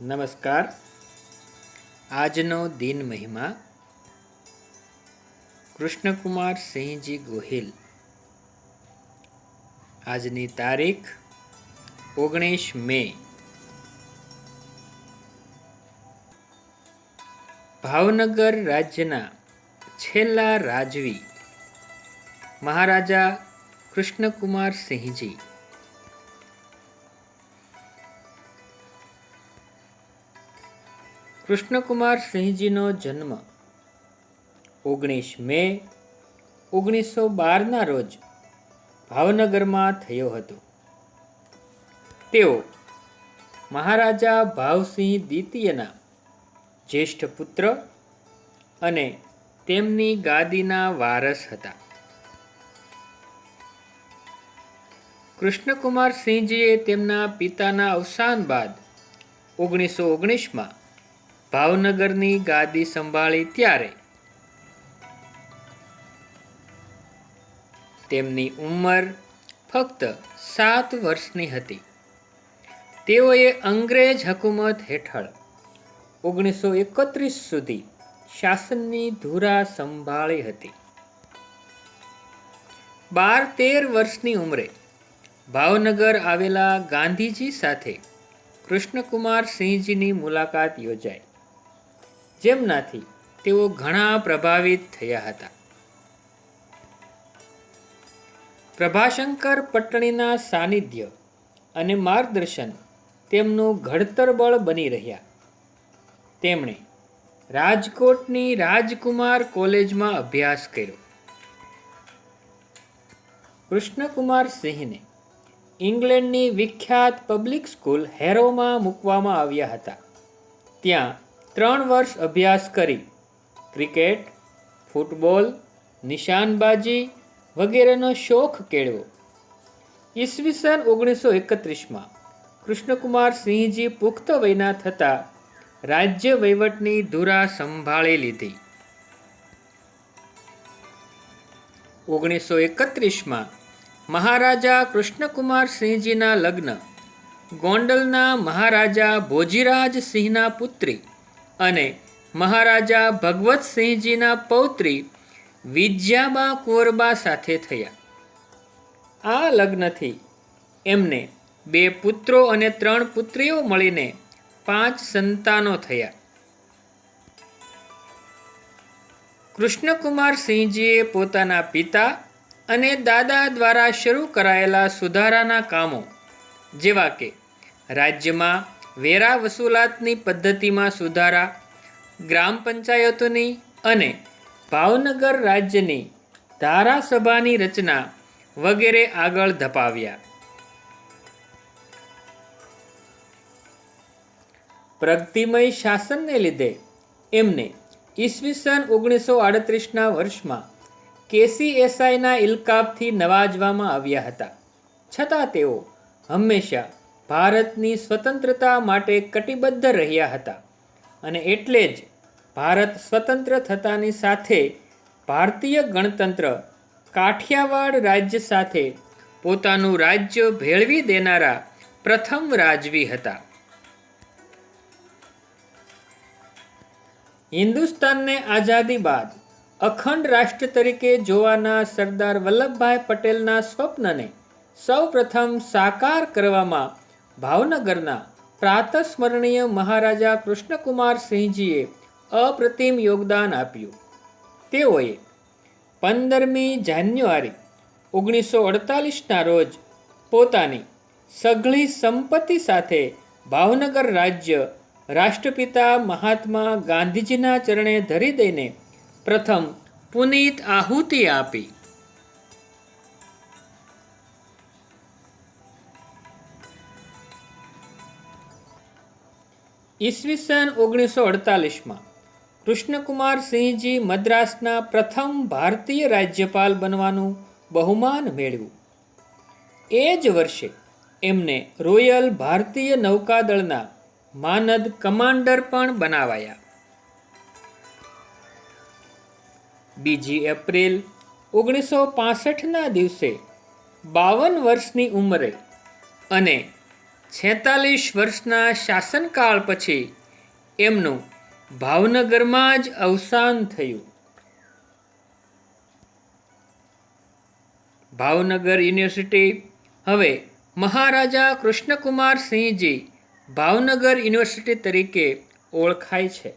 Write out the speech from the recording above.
નમસ્કાર. આજનો દિન મહિમા કૃષ્ણકુમાર સિંહજી ગોહિલ. આજની તારીખ ઓગણીસ મે. ભાવનગર રાજ્યના છેલ્લા રાજવી મહારાજા કૃષ્ણકુમાર સિંહજી. કૃષ્ણકુમાર સિંહજીનો જન્મ ઓગણીસ મે ઓગણીસો બારના રોજ ભાવનગરમાં થયો હતો. તેઓ મહારાજા ભાવસિંહ દ્વિતીયના જ્યેષ્ઠ પુત્ર અને તેમની ગાદીના વારસ હતા. કૃષ્ણકુમાર સિંહજીએ તેમના પિતાના અવસાન બાદ ઓગણીસો ઓગણીસમાં ભાવનગરની ગાદી સંભાળી ત્યારે તેમની ઉંમર ફક્ત સાત વર્ષની હતી. તેઓએ અંગ્રેજ હકુમત હેઠળ ઓગણીસો એકત્રીસ સુધી શાસનની ધુરા સંભાળી હતી. બાર તેર વર્ષની ઉંમરે ભાવનગર આવેલા ગાંધીજી સાથે કૃષ્ણકુમાર સિંહજીની મુલાકાત યોજાઈ. જેમનાથી તેઓ ઘણા પ્રભાવિત થયા હતા. પ્રભાશંકર પટણીના સાનિધ્ય અને માર્ગદર્શન તેમનું ઘડતર બળ બની રહ્યા. તેમણે રાજકોટની રાજકુમાર કોલેજમાં અભ્યાસ કર્યો. કૃષ્ણકુમાર સિંહને ઇંગ્લેન્ડની વિખ્યાત પબ્લિક સ્કૂલ હેરોમાં મૂકવામાં આવ્યા હતા. ત્યાં ત્રણ વર્ષ અભ્યાસ કરી. ક્રિકેટ, ફૂટબોલ, નિશાનબાજી વગેરેનો શોખ કેળવો ઈસવીસન ઓગણીસો એકત્રીસમાં કૃષ્ણકુમાર સિંહજી પુખ્ત વયના થતાં રાજ્ય વહીવટની ધુરા સંભાળી લીધી. ઓગણીસો એકત્રીસમાં મહારાજા કૃષ્ણકુમાર સિંહજીના લગ્ન ગોંડલના મહારાજા ભોજીરાજ સિંહના પુત્રી અને મહારાજા ભગવતસિંહજીના પૌત્રી વિદ્યાબા કુંવરબા સાથે થયા. આ લગ્નથી એમને બે પુત્રો અને ત્રણ પુત્રીઓ મળીને પાંચ સંતાનો થયા. કૃષ્ણકુમાર સિંહજીએ પોતાના પિતા અને દાદા દ્વારા શરૂ કરાયેલા સુધારાના કામો, જેવા કે રાજ્યમાં વેરા વસૂલાતની પદ્ધતિમાં સુધારા ગ્રામ પંચાયતોની અને ભાવનગર રાજ્યની ધારાસભાની રચના વગેરે આગળ ધપાવ્યા. પ્રગતિમય શાસનને લીધે એમને ઈસવીસન ઓગણીસો આડત્રીસના વર્ષમાં કેસી એસઆઈના ઇલકાબથી નવાજવામાં આવ્યા હતા. છતાં તેઓ હંમેશા ભારતની સ્વતંત્રતા માટે કટિબદ્ધ રહ્યા હતા. અને એટલે જ ભારત સ્વતંત્ર થતાની સાથે ભારતીય ગણતંત્ર કાઠિયાવાડ રાજ્ય સાથે પોતાનું રાજ્ય ભેળવી દેનારા પ્રથમ રાજવી હતા. હિન્દુસ્તાનને આઝાદી બાદ અખંડ રાષ્ટ્ર તરીકે જોવાના સરદાર વલ્લભભાઈ પટેલના સ્વપ્નને સૌપ્રથમ સાકાર કરવામાં ભાવનગરના પ્રાતસ્મરણીય મહારાજા કૃષ્ણકુમાર સિંહજીએ અપ્રતિમ યોગદાન આપ્યું. તેઓએ પંદરમી જાન્યુઆરી ઓગણીસો અડતાલીસના રોજ પોતાની સઘળી સંપત્તિ સાથે ભાવનગર રાજ્ય રાષ્ટ્રપિતા મહાત્મા ગાંધીજીના ચરણે ધરી દઈને પ્રથમ પુનીત આહુતિ આપી. ઈસવીસન ઓગણીસો અડતાલીસમાં કૃષ્ણકુમાર સિંહજી મદ્રાસના પ્રથમ ભારતીય રાજ્યપાલ બનવાનું બહુમાન મેળવ્યું. એ જ વર્ષે એમને રોયલ ભારતીય નૌકાદળના માનદ કમાન્ડર પણ બનાવાયા. બીજી એપ્રિલ ઓગણીસો પાસઠના દિવસે બાવન વર્ષની ઉંમરે અને છેતાલીસ વર્ષના શાસનકાળ પછી એમનું ભાવનગરમાં જ અવસાન થયું. ભાવનગર યુનિવર્સિટી હવે મહારાજા કૃષ્ણકુમાર સિંહજી ભાવનગર યુનિવર્સિટી તરીકે ઓળખાય છે.